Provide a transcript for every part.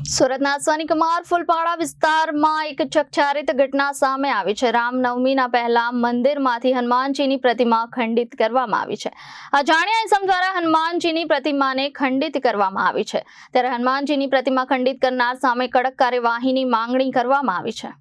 સુરતના સોનીકુમાર ફૂલપાડા વિસ્તારમાં એક ચકચારિત ઘટના સામે આવી છે. રામનવમીના પહેલા મંદિરમાંથી હનુમાનજીની પ્રતિમા ખંડિત કરવામાં આવી છે. અજાણ્યા ઇસમ દ્વારા હનુમાનજીની પ્રતિમાને ખંડિત કરવામાં આવી છે. ત્યારે હનુમાનજીની પ્રતિમા ખંડિત કરનાર સામે કડક કાર્યવાહીની માંગણી કરવામાં આવી છે.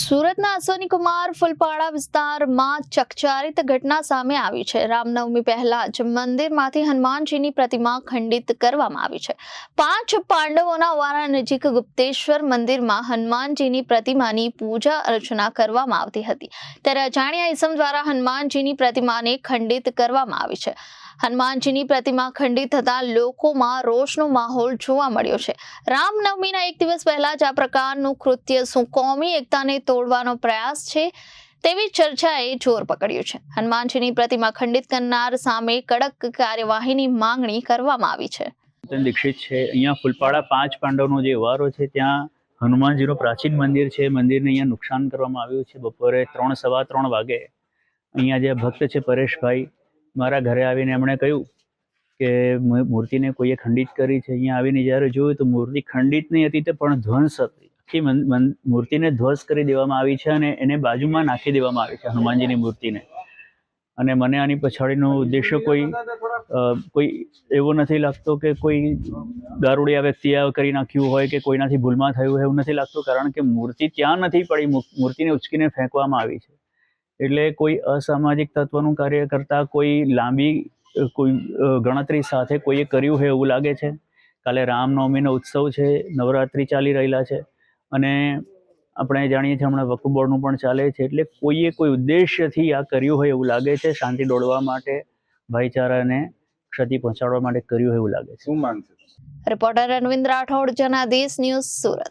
સુરતના અશ્વનીકુમાર ફુલપાડા વિસ્તારમાં ચકચારિત ઘટના સામે આવી છે. રામનવમી પહેલા જ મંદિરમાંથી હનુમાનજીની પ્રતિમા ખંડિત કરવામાં આવી છે. પાંચ પાંડવોના વારા નજીક ગુપ્તેશ્વર મંદિરમાં હનુમાનજીની પ્રતિમાની પૂજા અર્ચના કરવામાં આવતી હતી. ત્યારે અજાણ્યા ઇસમ દ્વારા હનુમાનજીની પ્રતિમાને ખંડિત કરવામાં આવી છે. હનુમાનજીની પ્રતિમા ખંડિત થતા લોકોમાં રોષનો માહોલ જોવા મળ્યો છે. રામનવમીના એક દિવસ પહેલા જ આ પ્રકારનું કૃત્ય શું કોમી એકતાને તોડવાનો પ્રયાસ છે તેવી ચર્ચાએ જોર પકડ્યું છે. હનુમાનજીની પ્રતિમા ખંડિત કરનાર સામે કડક કાર્યવાહીની માંગણી કરવામાં આવી છે. દીક્ષિત છે. અહીંયા ફૂલપાડા પાંચ પાંડવનો જે વારો છે, ત્યાં હનુમાનજીનું પ્રાચીન મંદિર છે. મંદિરને અહીંયા નુકસાન કરવામાં આવ્યું છે. બપોરે ત્રણ, સવા ત્રણ વાગે અહીંયા જે ભક્ત છે, પરેશભાઈ મારા ઘરે આવીને એમણે કહ્યું કે મૂર્તિને કોઈએ ખંડિત કરી છે, અહીંયા આવીને જ્યારે જોયું તો મૂર્તિ ખંડિત નહીં હતી તે પણ ધ્વંસ હતી. આખી મૂર્તિને ધ્વંસ કરી દેવામાં આવી છે અને એને બાજુમાં નાખી દેવામાં આવી છે હનુમાનજીની મૂર્તિને. અને મને આની પછાડીનો ઉદ્દેશ્ય કોઈ કોઈ એવો નથી લાગતો કે કોઈ વ્યક્તિએ આ કરી નાખ્યું હોય કે કોઈનાથી ભૂલમાં થયું હોય એવું નથી લાગતું કારણ કે મૂર્તિ ત્યાં નથી પડી. મૂર્તિને ઉચકીને ફેંકવામાં આવી છે. એટલે કોઈ અસામાજિક તત્વનું કાર્ય કરતા કોઈ લાંબી કોઈ ગણતરી સાથે કોઈએ કર્યું હોય એવું લાગે છે? કાલે રામનવમીનો ઉત્સવ છે નવરાત્રિ ચાલી રહેલા છે અને આપણે જાણીએ છીએ હમણાં વકફ બોર્ડનું પણ ચાલે છે એટલે કોઈએ કોઈ ઉદ્દેશ્યથી આ કર્યું હોય એવું લાગે છે શાંતિ દોડવા માટે ભાઈચારાને ક્ષતિ પહોંચાડવા માટે કર્યું હોય એવું લાગે છે? શું માંગશે રિપોર્ટર અરવિંદ રાઠોડ જનાદેશ ન્યૂઝ સુરત.